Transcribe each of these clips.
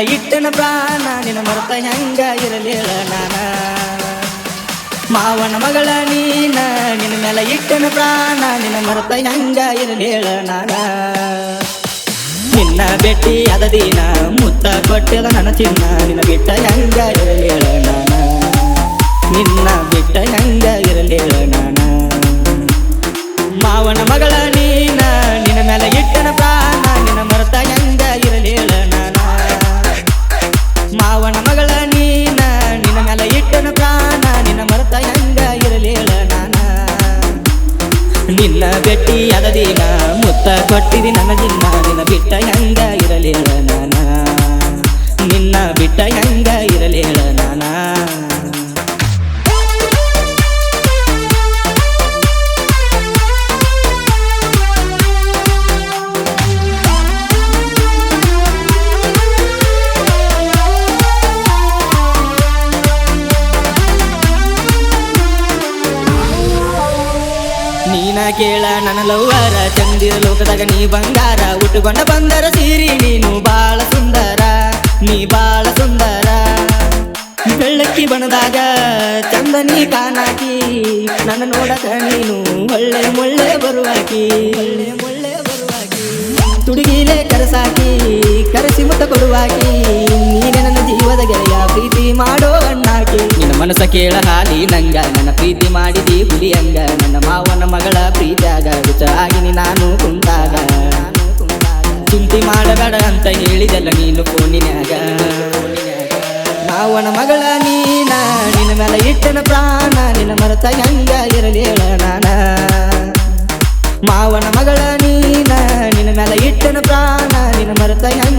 ಇಟ್ಟನ ಪ್ರಾಣ, ನಿನ್ನ ಮರತ ಹೆಂಗ ಇರಲಿಲ್ಲ ನಾನ. ಮಾವನ ಮಗಳ ನೀನ, ನಿನ್ನ ಮೇಲೆ ಇಟ್ಟನ ಪ್ರಾಣ, ನಿನ್ನ ಮರತ ಹೆಂಗ ಇರಲಿಲ್ಲ ನಾನ. ನಿನ್ನ ಬೆಟ್ಟಿ ಅದ ದಿನ, ಮುತ್ತ ಕೊಟ್ಟಿದ ನನ್ನ ಚಿನ್ನ, ನಿನ್ನ ಬಿಟ್ಟ ಹೆಂಗ ಇರಲಿಲ್ಲ ನಾನ. ನಿನ್ನ ಬಿಟ್ಟ ಹೆಂಗ ಇರಲಿಲ್ಲ ನಾನ. ಮಾವನ ಮಗಳ ನಿನ್ನ ಭೇಟಿ ಅದ ದಿನ ಮುತ್ತ ಕೊಟ್ಟಿದಿ ನನ್ನ ದಿನ ನಿನ್ನ ಬಿಟ್ಟ ಹೆಂಗ ನೀನ ಕೇಳ, ನನ್ನ ಲವ್ವರ ಚಂದಿರ ಲೋಕದಾಗ ನೀ ಬಂಗಾರ. ಉಟ್ಟುಕೊಂಡ ಬಂದರ ಸೀರಿ ನೀನು ಬಾಳ ಸುಂದರ, ನೀ ಬಾಳ ಸುಂದರ. ಬೆಳ್ಳಕ್ಕಿ ಬಣದಾಗ ಚಂದ ನೀ ಕಾಣಾಕಿ ನನ್ನ ನೋಡಕ ನೀನು ಒಳ್ಳೆ ಮೊಳ್ಳೆ ಬರುವಾಕಿ. ಒಳ್ಳೆ ಮುಳ್ಳೆ ಬರುವಾಕಿ ತುಡುಗಿಲೆ ಕರೆಸಾಕಿ, ಕರೆಸಿ ಮುತ್ತ ಕೊಡುವಾಕಿ. ನನ್ನ ಜೀವದ ಗೆಳೆಯ ಪ್ರೀತಿ ಮಾಡೋ ಅಣ್ಣಾಕಿ. ನಿನ್ನ ಮನಸ ಕೇಳ ಹಾಲಿ ನಂಗ, ನನ್ನ ಪ್ರೀತಿ ಮಾಡಿದಿ ಹುಲಿ ಹಂಗ ನನ್ನ ಮಾವನ ಮಗಳ ಪ್ರೀತಿಯಾಗ ಆಗಿ ನಾನು ಕುಂತಾಗ ಚಿಂತೆ ಮಾಡಬೇಡ ಅಂತ ಹೇಳಿದೆಲ್ಲ ನೀನು ಕೋಣಿನಾಗ ಮಾವನ ಮಗಳ ನೀನ, ನಿನ್ನ ಮೇಲೆ ಇಟ್ಟನ ಪ್ರಾಣ, ನಿನ್ನ ಮರತ ಹೆಂಗ ಇರಲಿ ನಾನ. ಮಾವನ ಮಗಳ ನೀನ, ನಿನ್ನ ಮೇಲೆ ಇಟ್ಟನ ಪ್ರಾಣ, ನಿನ್ನ ಮರತ ಹೆಂಗ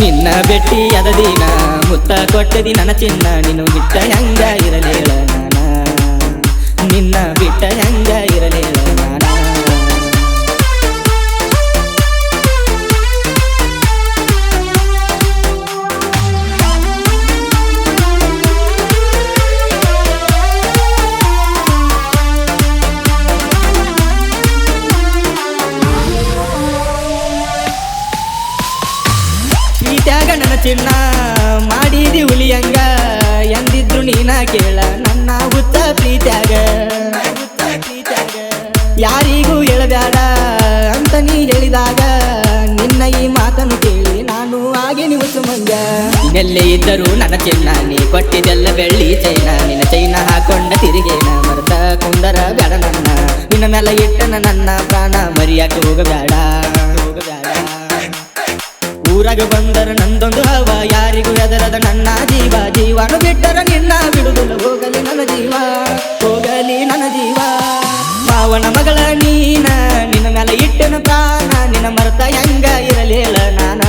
ನಿನ್ನ ಬೆಟ್ಟಿ ಅದ ದಿನ ಮುತ್ತ ಕೊಟ್ಟದಿ ನನ್ನ ಚಿನ್ನ, ನೀನು ಬಿಟ್ಟ ಹೆಂಗ ಇರಲಿಲ್ಲ ನಾನ? ನಿನ್ನ ಬಿಟ್ಟ ಹೆಂಗ ಚಿನ್ನ ಮಾಡಿದಿ ಹುಲಿಯಂಗ ಎಂದಿದ್ರು ನೀನ ಕೇಳ ನನ್ನ ಹುತ್ತ ಪ್ರೀತ್ಯಾಗ. ಯಾರಿಗೂ ಹೇಳಬೇಡ ಅಂತ ನೀ ಹೇಳಿದಾಗ ನಿನ್ನ ಈ ಮಾತನ್ನು ಕೇಳಿ ನಾನು ಹಾಗೆ ನೀವು ಸುಮಂಗ ಎಲ್ಲೇ ಇದ್ದರೂ ನನ್ನ ಚಿನ್ನ, ನೀ ಕೊಟ್ಟಿದ್ದೆಲ್ಲ ಬೆಳ್ಳಿ ಚೈನ, ನಿನ್ನ ಚೈನ ಹಾಕೊಂಡ ತಿರುಗೇನ, ಮರ್ತ ಕುಂದರ ಬೇಡ ನನ್ನ. ನಿನ್ನ ಮೇಲೆ ಇಟ್ಟನ ನನ್ನ ಪ್ರಾಣ, ಮರಿಯಾಕೆ ಹೋಗಬೇಡ ಹೋಗಬೇಡ ಊರಾಗ ಬಂದರ ನಂದೊಂದು ಹವ. ಯಾರಿಗೂ ಎದರದ ನನ್ನ ಜೀವ. ಜೀವನು ಬಿಟ್ಟರ ನಿನ್ನ ಬಿಡುದಿಲ್ಲ ಹೋಗಲಿ ನನ್ನ ಜೀವ. ಹೋಗಲಿ ನನ್ನ ಜೀವ. ಮಾವನ ಮಗಳ ನೀನ, ನಿನ್ನ ಮೇಲೆ ಇಟ್ಟನ ಪ್ರಾಣ. ನಿನ್ನ ಮರತ ಹೆಂಗ ಇರಲಿಲ್ಲ ನಾನ.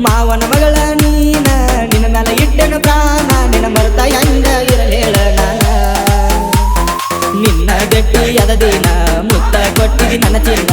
ಮಾವನ ಮಗಳ ನೀನ, ನಿನ್ನ ಮೇಲೆ ಇಟ್ಟನ ಪ್ರಾಣ. ನಿನ್ನ ಮರತ ಹೆಂಗ ಇರಲಿಲ್ಲ ನಾನ. ನಿನ್ನ ಗಟ್ಟಿ ಅದ ದಿನ, ಮುತ್ತ ಕೊಟ್ಟಿದಿ ನನ್ನ ಚಿನ್ನ.